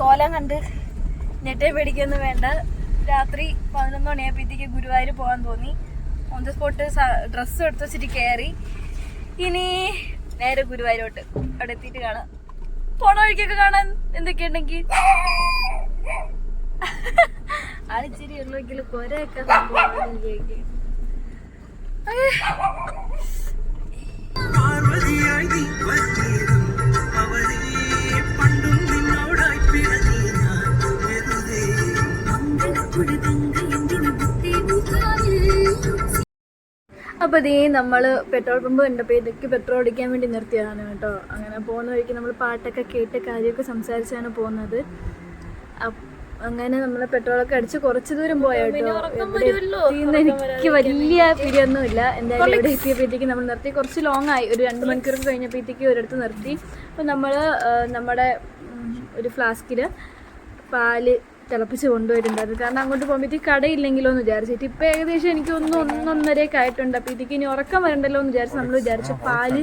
കോലം കണ്ട് നെറ്റേ പേടിക്കൊന്നും വേണ്ട. രാത്രി പതിനൊന്ന് മണിയായപ്പോഴത്തേക്ക് ഗുരുവായൂർ പോകാൻ തോന്നി. ഓൺ ദ സ്പോട്ട് ഡ്രസ്സ് എടുത്ത് വെച്ചിട്ട് കയറി ഇനി നേരെ ഗുരുവായൂരോട്ട്. അവിടെ എത്തിയിട്ട് കാണാം. പോണ വഴിക്കൊക്കെ കാണാൻ എന്തൊക്കെയുണ്ടെങ്കിൽ? ആളിച്ചിരി ഉള്ളെങ്കിൽ കൊരയൊക്കെ അവനേ പണ്ടും അപ്പൊ ഇതേ നമ്മൾ പെട്രോൾ പമ്പ് കണ്ടപ്പോ ഇതൊക്കെ പെട്രോൾ അടിക്കാൻ വേണ്ടി നിർത്തിയതാണ് കേട്ടോ. അങ്ങനെ പോകുന്ന വഴിക്ക് നമ്മൾ പാട്ടൊക്കെ കേട്ട് കാര്യമൊക്കെ സംസാരിച്ചാണ് പോകുന്നത്. അപ്പ് അങ്ങനെ നമ്മൾ പെട്രോളൊക്കെ അടിച്ച് കുറച്ച് ദൂരം പോയ കേട്ടോ. എവിടെ എത്തിയെന്ന് എനിക്ക് വലിയ പിടിയൊന്നുമില്ല. എന്തായാലും ഇവിടെ എത്തിയപ്പോഴത്തേക്ക് നമ്മൾ നിർത്തി. കുറച്ച് ലോങ് ആയി. ഒരു രണ്ട് മണിക്കൂർ കഴിഞ്ഞപ്പോഴത്തേക്ക് ഒരിടത്ത് നിർത്തി. അപ്പോൾ നമ്മൾ നമ്മുടെ ഒരു ഫ്ലാസ്കിൽ പാൽ തിളപ്പിച്ച് കൊണ്ടുപോയിട്ടുണ്ടായിരുന്നു കാരണം അങ്ങോട്ട് പോകുമ്പോഴത്തേക്ക് കടയില്ലെങ്കിലോ എന്ന് വിചാരിച്ചിട്ട് ഇപ്പം ഏകദേശം എനിക്ക് ഒന്ന് ഒന്നൊന്നരയൊക്കെ ആയിട്ടുണ്ട്. അപ്പോൾ ഇതിക്ക് ഇനി ഉറക്കം വരണ്ടല്ലോ എന്ന് വിചാരിച്ച് നമ്മൾ വിചാരിച്ചു പാൽ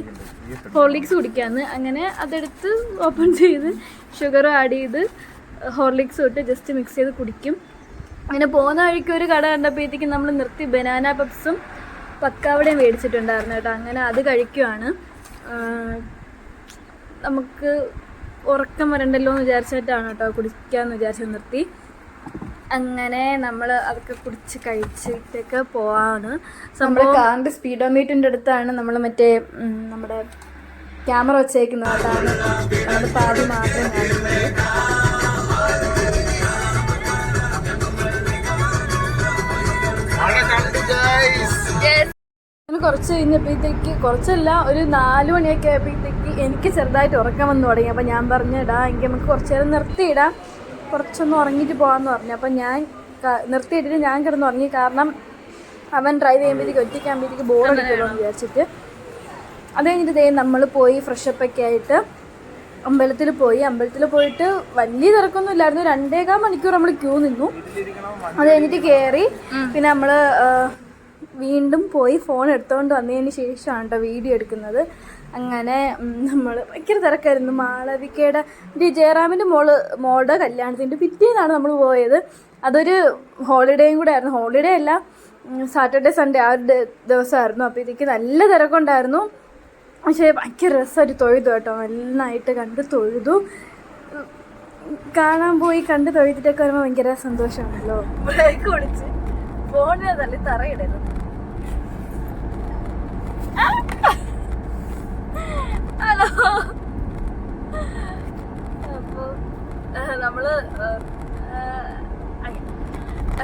ഹോർലിക്സ് കുടിക്കാമെന്ന് അങ്ങനെ അതെടുത്ത് ഓപ്പൺ ചെയ്ത് ഷുഗർ ആഡ് ചെയ്ത് ഹോർലിക്സ് ഇട്ട് ജസ്റ്റ് മിക്സ് ചെയ്ത് കുടിക്കും. അങ്ങനെ പോകുന്ന വഴിക്ക് ഒരു കട കണ്ടപ്പോഴത്തേക്കും നമ്മൾ നിർത്തി ബനാന പപ്സും പക്കാവടയും മേടിച്ചിട്ടുണ്ടായിരുന്നു കേട്ടോ. അങ്ങനെ അത് കഴിക്കുവാണ്. നമുക്ക് ഉറക്കം വരണ്ടല്ലോ എന്ന് വിചാരിച്ചിട്ടാണ് കേട്ടോ കുടിക്കാന്ന് വിചാരിച്ച് നിർത്തി. അങ്ങനെ നമ്മൾ അതൊക്കെ കുടിച്ച് കഴിച്ചിട്ടൊക്കെ പോവാണ്. നമ്മുടെ കാറിന്റെ സ്പീഡോമീറ്ററിന്റെ അടുത്താണ് നമ്മൾ മറ്റേ നമ്മുടെ ക്യാമറ വെച്ചേക്കുന്നത്. അതാണ് നമ്മുടെ പാതി മാത്രം കാണുന്നത്. കുറച്ച് കഴിഞ്ഞപ്പോഴത്തേക്ക് കുറച്ചല്ല ഒരു നാല് മണിയൊക്കെ ആയപ്പോഴത്തേക്ക് എനിക്ക് ചെറുതായിട്ട് ഉറക്കം വന്നു തുടങ്ങി. അപ്പം ഞാൻ പറഞ്ഞു ഇടാ എങ്കിൽ നമുക്ക് കുറച്ച് നേരം നിർത്തിയിടാം. കുറച്ചൊന്ന് ഉറങ്ങിയിട്ട് പോകാമെന്ന് പറഞ്ഞു. അപ്പം ഞാൻ നിർത്തിയിട്ടിട്ട് ഞാൻ കിടന്ന് ഉറങ്ങി. കാരണം അവൻ ഡ്രൈവ് ചെയ്യുമ്പോഴത്തേക്ക് ഒറ്റയ്ക്കാകുമ്പോഴത്തേക്ക് ബോർ എടുക്കുമെന്ന് എന്ന് വിചാരിച്ചിട്ട്. അത് കഴിഞ്ഞിട്ട് നമ്മൾ പോയി ഫ്രഷപ്പൊക്കെ ആയിട്ട് അമ്പലത്തിൽ പോയി. അമ്പലത്തിൽ പോയിട്ട് വലിയ തിരക്കൊന്നും ഇല്ലായിരുന്നു. രണ്ടേകാൽ മണിക്കൂർ നമ്മൾ ക്യൂ നിന്നു. അത് കഴിഞ്ഞിട്ട് കയറി പിന്നെ നമ്മൾ വീണ്ടും പോയി ഫോൺ എടുത്തുകൊണ്ട് വന്നതിന് ശേഷമാണ് കേട്ടോ വീഡിയോ എടുക്കുന്നത്. അങ്ങനെ നമ്മൾ ഭയങ്കര തിരക്കായിരുന്നു. മാളവികയുടെ ഒരു ജയറാമിന്റെ മോൾ മോളുടെ കല്യാണത്തിന്റെ പിറ്റേന്നാണ് നമ്മൾ പോയത്. അതൊരു ഹോളിഡേയും കൂടെ ആയിരുന്നു ഹോളിഡേ അല്ല സാറ്റർഡേ സൺഡേ ആ ഒരു ദിവസമായിരുന്നു. അപ്പോൾ ഇതിക്ക് നല്ല തിരക്കുണ്ടായിരുന്നു. പക്ഷേ ഭയങ്കര രസമായിട്ട് തൊഴുതു കേട്ടോ. നന്നായിട്ട് കണ്ട് തൊഴുതു. കാണാൻ പോയി കണ്ട് തൊഴുതിട്ടൊക്കെ വരുമ്പോൾ ഭയങ്കര സന്തോഷമാണല്ലോ. വിളിച്ച് ഫോണിൽ തള്ളി തറയിടരുത് ഹലോ അപ്പോൾ നമ്മൾ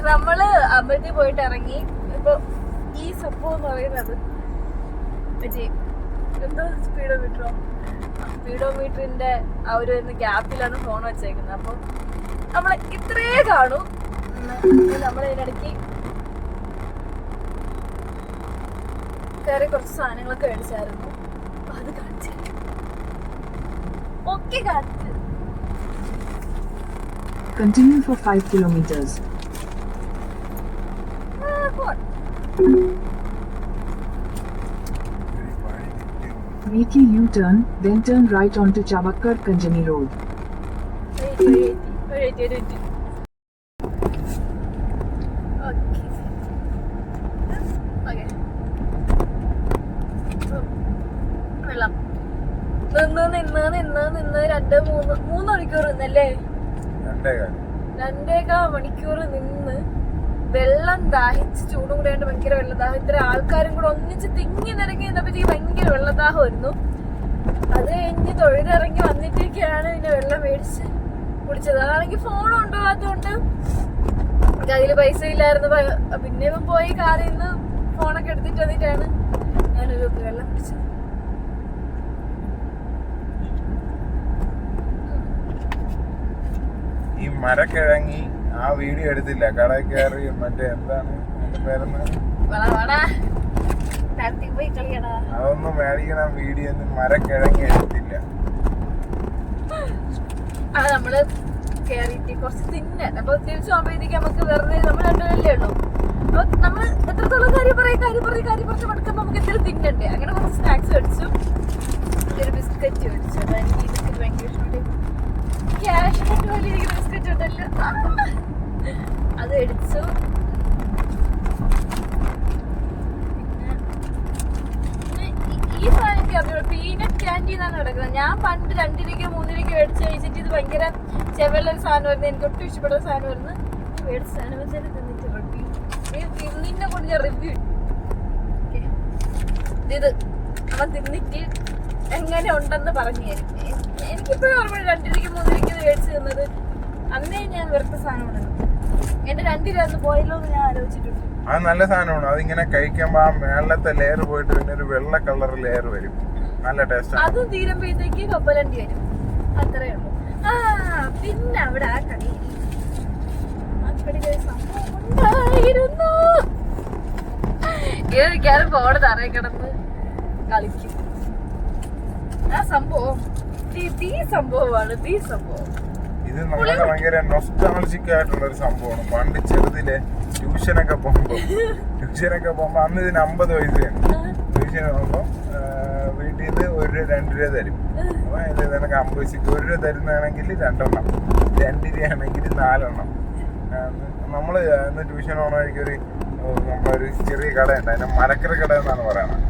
നമ്മൾ അമ്പലത്തിൽ പോയിട്ട് ഇറങ്ങി ഇപ്പൊ ഈ സംഭവം എന്ന് പറയുന്നത് എന്തോ സ്പീഡോമീറ്ററോ സ്പീഡോമീറ്ററിന്റെ ആ ഒരു ഗ്യാപ്പിലാണ് ഫോൺ വെച്ചേക്കുന്നത്. അപ്പൊ നമ്മൾ ഇത്രേ കാണും. നമ്മൾ ഇതിനിടയ്ക്ക് കയറി കുറച്ച് സാധനങ്ങളൊക്കെ മേടിച്ചായിരുന്നു. അത് കാണിച്ചു ഒക്കെ കാണിച്ചു Continue for 5 kilometers. ആ, പോവാം. Make a U-turn, then turn right onto Chavakkar Kanjani Road. Wait, wait, wait, wait, wait. Okay. Okay. So, വെള്ളം നിന്ന് നിന്ന് നിന്ന് നിന്ന് രണ്ട് മൂന്ന് മൂന്ന് മണിക്കൂർ നിന്നല്ലേ രണ്ടേകാ മണിക്കൂർ നിന്ന് വെള്ളം ദാഹിച്ച് ചൂടും കൂടെ ആയിട്ട് ഭയങ്കര വെള്ളദാഹം ഇത്ര ആൾക്കാരും കൂടെ ഒന്നിച്ച് തിങ്ങി നിരങ്ങി നിന്നപ്പോഴത്തേക്ക് ഭയങ്കര വെള്ളദാഹമായിരുന്നു. അത് കഴിഞ്ഞ് തൊഴിലിറങ്ങി വന്നിട്ടൊക്കെയാണ് പിന്നെ വെള്ളം മേടിച്ച് കുടിച്ചത്. അതാണെങ്കിൽ ഫോൺ കൊണ്ടുപോകാത്തതുകൊണ്ട് കയ്യിൽ പൈസ ഇല്ലായിരുന്നു. പിന്നെ പോയി കാറിൽ നിന്ന് ഫോണൊക്കെ എടുത്തിട്ട് വന്നിട്ടാണ് ഞാനൊരു വെള്ളം കുടിച്ചത് ഈ മരക്കിഴങ്ങി ആ വീഡിയോ എടുത്തില്ല. കടയിൽ കയറി മറ്റേ എന്താണ് പേരെന്ന് അതൊന്നും മേടിക്കണം വീഡിയോ ഒന്നും മരക്കിഴങ്ങി എടുത്തില്ല. അത് നമ്മൾ കുറച്ച് തിന്നെ. അപ്പൊ തിരിച്ചു പോകുമ്പോഴത്തേക്ക് നമുക്ക് വെറുതെ നമ്മൾ രണ്ടുപേരല്ലേ ഉള്ളൂ. അപ്പൊ നമ്മൾ എത്രത്തോളം കാര്യം പറയും? കാര്യം പറയും കാര്യം പറഞ്ഞ് മടുക്കുമ്പോൾ നമുക്ക് എന്തെങ്കിലും തിന്നണ്ടേ? അങ്ങനെ കുറച്ച് സ്നാക്സ് മേടിച്ചു ഒരു ബിസ്ക്കറ്റ് മേടിച്ചു അപ്പൊ എനിക്ക് ഈ ബിസ്ക്കറ്റ് ഭയങ്കര ഇഷ്ടപ്പെട്ടു ക്യാഷ് പോലെ ഇരിക്കുന്ന രണ്ടിലേക്ക് മൂന്നിലേക്ക് മേടിച്ച് കഴിച്ചിട്ട് ഇത് ഭയങ്കര ചെവലൊരു സാധനമായിരുന്നു. എനിക്ക് ഒട്ടും ഇഷ്ടപ്പെട്ട സാധനമായിരുന്നു. മേടിച്ച സാധനം തിന്നിട്ട് റിവ്യൂ തിന്നിനെ കൊണ്ട് ഞാൻ റിവ്യൂ ഇത് അവൻ തിന്നിട്ട് എങ്ങനെ ഉണ്ടെന്ന് പറഞ്ഞു തരും. എനിക്കിപ്പോഴും ഓർമ്മ രണ്ടിലേക്ക് മൂന്നിലേക്ക് ഇത് മേടിച്ച് തന്നത്. അന്നേ ഞാൻ വെറുത്ത സാധനമാണ് എന്റെ രണ്ട് പോയല്ലോ എന്ന് ഞാൻ ആലോചിച്ചിട്ടുണ്ട്. അത് നല്ല സാധനമാണ്. അതിങ്ങനെ കഴിക്കുമ്പോ ആ മേളത്തെ ലെയർ പോയിട്ട് പിന്നെ ഒരു വെള്ള കളർ ലെയർ വരും. നല്ല ടേസ്റ്റ് അത് തീരുമ്പോഴത്തേക്ക് കപ്പലണ്ടി വരും. അത്രേ ഉള്ളൂ. ആ പിന്നെ അവിടെ ആ കടി. ഉണ്ടായിരുന്നു. ഏതൊക്കെയാലും ഫോണ് തറയെ കിടന്ന് കളിക്കും. ആ സംഭവം. തീ സംഭവമാണ് തീ സംഭവം. ഇത് നമ്മുടെ ഭയങ്കര നൊസ്റ്റാൾജിക് ആയിട്ടുള്ള ഒരു സംഭവമാണ്. പണ്ട് ചെറുതിലെ ട്യൂഷനൊക്കെ പോകുമ്പോ ട്യൂഷനൊക്കെ പോകുമ്പോ അന്ന് ഇതിന് അമ്പത് വയസ്സാണ് ട്യൂഷൻ പോകുമ്പോ വീട്ടിൽ നിന്ന് ഒരു രൂപ രണ്ട് രൂപ തരും. ഇത് നിനക്ക് അമ്പത് പൈസക്ക് ഒരു രൂപ തരുന്നതാണെങ്കിൽ രണ്ടെണ്ണം. രണ്ട് രൂപയാണെങ്കിൽ നാലെണ്ണം. നമ്മൾ ഇന്ന് ട്യൂഷൻ പോണ വഴിക്ക് ഒരു നമ്മളൊരു ചെറിയ കടയുണ്ട് അതിന്റെ മലക്കറി കട എന്നാണ് പറയണത്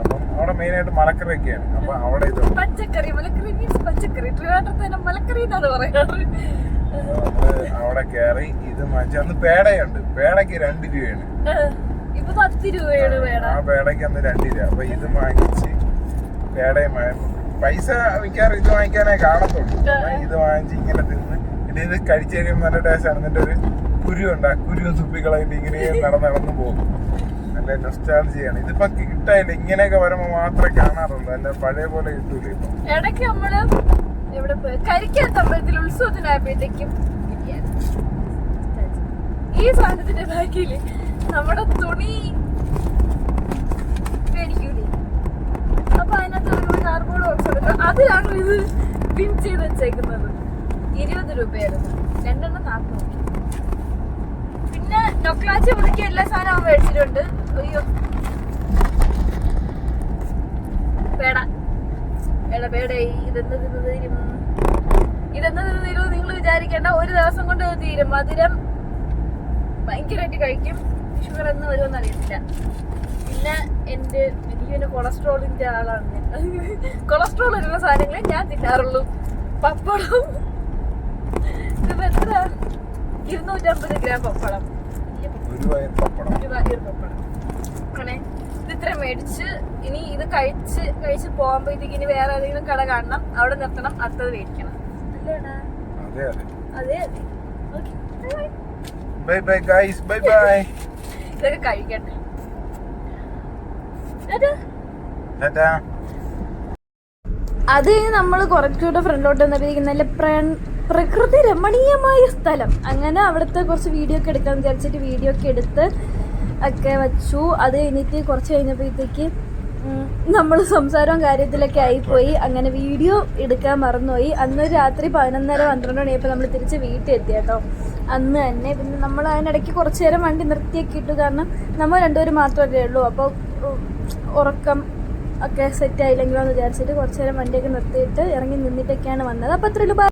അപ്പം അവിടെ മെയിനായിട്ട് മലക്കറിയൊക്കെയാണ് അപ്പൊ അവിടെ ഇത് പച്ചക്കറി മലക്കറി മീൻസ് പച്ചക്കറി. ട്രിവാൻഡ്രത്തേനെ മലക്കറി എന്നാണ് പറയാറ് നമ്മൾ അവിടെ കയറി ഇത് വാങ്ങിച്ചു അന്ന് പേടയുണ്ട്. പേടയ്ക്ക് രണ്ട് രൂപയാണ്. ആ പേടയ്ക്ക് അന്ന് രണ്ട് രൂപ. അപ്പൊ ഇത് വാങ്ങിച്ച് പൈസ മിക്കവാറും ഇത് വാങ്ങിക്കാനേ കാണത്തുള്ളൂ. ഇത് വാങ്ങിച്ച് ഇങ്ങനെ തിന്ന് പിന്നെ ഇത് കഴിച്ചു കഴിയുമ്പോൾ നല്ല ടേസ്റ്റ് ആണ്. എന്നിട്ട് ഒരു കുരു ഉണ്ട് ആ കുരു സുപ്പിക്കളായിട്ട് ഇങ്ങനെ നടന്ന് നടന്നു പോകും നല്ല നൊസ്റ്റാൾജിയാണ് ഇതിപ്പോ കിട്ടായില്ല ഇങ്ങനെയൊക്കെ വരുമ്പോ മാത്രമേ കാണാറുള്ളൂ. അല്ല പഴയ പോലെ കിട്ടൂല ഇപ്പൊ. ഇടയ്ക്ക് നമ്മൾ ഇവിടെ പോയി? കരിക്കാത്ത അമ്പലത്തിൽ ഉത്സവത്തിനായപ്പോഴത്തേക്കും ഈ സാധനത്തിന്റെ ബാക്കിയിൽ നമ്മുടെ തുണി അതിലാണ് ഇത് പിൻ ചെയ്ത് വെച്ചേക്കുന്നത്? ഇരുപത് രൂപയായിരുന്നു. രണ്ടെണ്ണം നാൽപ്പത്. പിന്നെ നൊക്ലാച്ചി മുറുക്കി എല്ലാ സാധനവും മേടിച്ചിട്ടുണ്ട്. അയ്യോ. പേട. പേട പേടേ. ഇതെന്ത് തീരും? ഇതെന്ത് തീരും നിങ്ങൾ വിചാരിക്കേണ്ട. ഒരു ദിവസം കൊണ്ട് തീരും. മധുരം ഭയങ്കരമായിട്ട് കഴിക്കും. ഷുഗർ എന്ന് വരുമെന്ന് അറിയത്തില്ല. പിന്നെ എന്റെ എനിക്ക് പിന്നെ കൊളസ്ട്രോളിന്റെ ആളാണ്. ഞാൻ കൊളസ്ട്രോൾ വരുന്ന സാധനങ്ങളെ ഞാൻ തിന്നാറുള്ളൂ. പപ്പടം. എത്ര ഇരുന്നൂറ്റമ്പത് ഗ്രാം പപ്പടം. പപ്പടം. ഇത് ഇത്ര മേടിച്ച് ഇനി ഇത് കഴിച്ച് കഴിച്ച് പോകുമ്പോഴത്തേക്ക് ഇനി വേറെ ഏതെങ്കിലും കട കാണണം. അവിടെ നിർത്തണം. അടുത്തത് മേടിക്കണം. അല്ലേ അതെ അതെ. Bye bye guys. Bye bye. ഇതൊക്കെ കഴിക്കട്ടെ. അത്. കഴിഞ്ഞ് നമ്മൾ കുറച്ചുകൂടെ ഫ്രണ്ടിലോട്ട് വന്നപ്പോഴേക്കും നല്ല പ്രകൃതി രമണീയമായ സ്ഥലം. അങ്ങനെ അവിടുത്തെ കുറച്ച് വീഡിയോ ഒക്കെ എടുക്കാന്ന് വിചാരിച്ചിട്ട് വീഡിയോ ഒക്കെ എടുത്ത് ഒക്കെ വച്ചു. അത് കഴിഞ്ഞിട്ട് കുറച്ച് കഴിഞ്ഞപ്പോഴത്തേക്ക് നമ്മൾ സംസാരവും കാര്യത്തിലൊക്കെ ആയിപ്പോയി. അങ്ങനെ വീഡിയോ എടുക്കാൻ മറന്നുപോയി. അന്ന് രാത്രി പതിനൊന്നര പന്ത്രണ്ട് മണിയപ്പോൾ നമ്മൾ തിരിച്ച് വീട്ടിൽ എത്തി കേട്ടോ അന്ന് തന്നെ പിന്നെ നമ്മൾ അതിനിടയ്ക്ക് കുറച്ച് നേരം വണ്ടി നിർത്തിയൊക്കെ ഇട്ടു. കാരണം നമ്മൾ രണ്ടുപേരും മാത്രമല്ലേ ഉള്ളൂ. അപ്പോൾ ഉറക്കം ഒക്കെ സെറ്റ് ആയില്ലെങ്കിലോ എന്ന് വിചാരിച്ചിട്ട് കുറച്ച് നേരം വണ്ടിയൊക്കെ നിർത്തിയിട്ട് ഇറങ്ങി നിന്നിട്ടൊക്കെയാണ് വന്നത്. അപ്പോൾ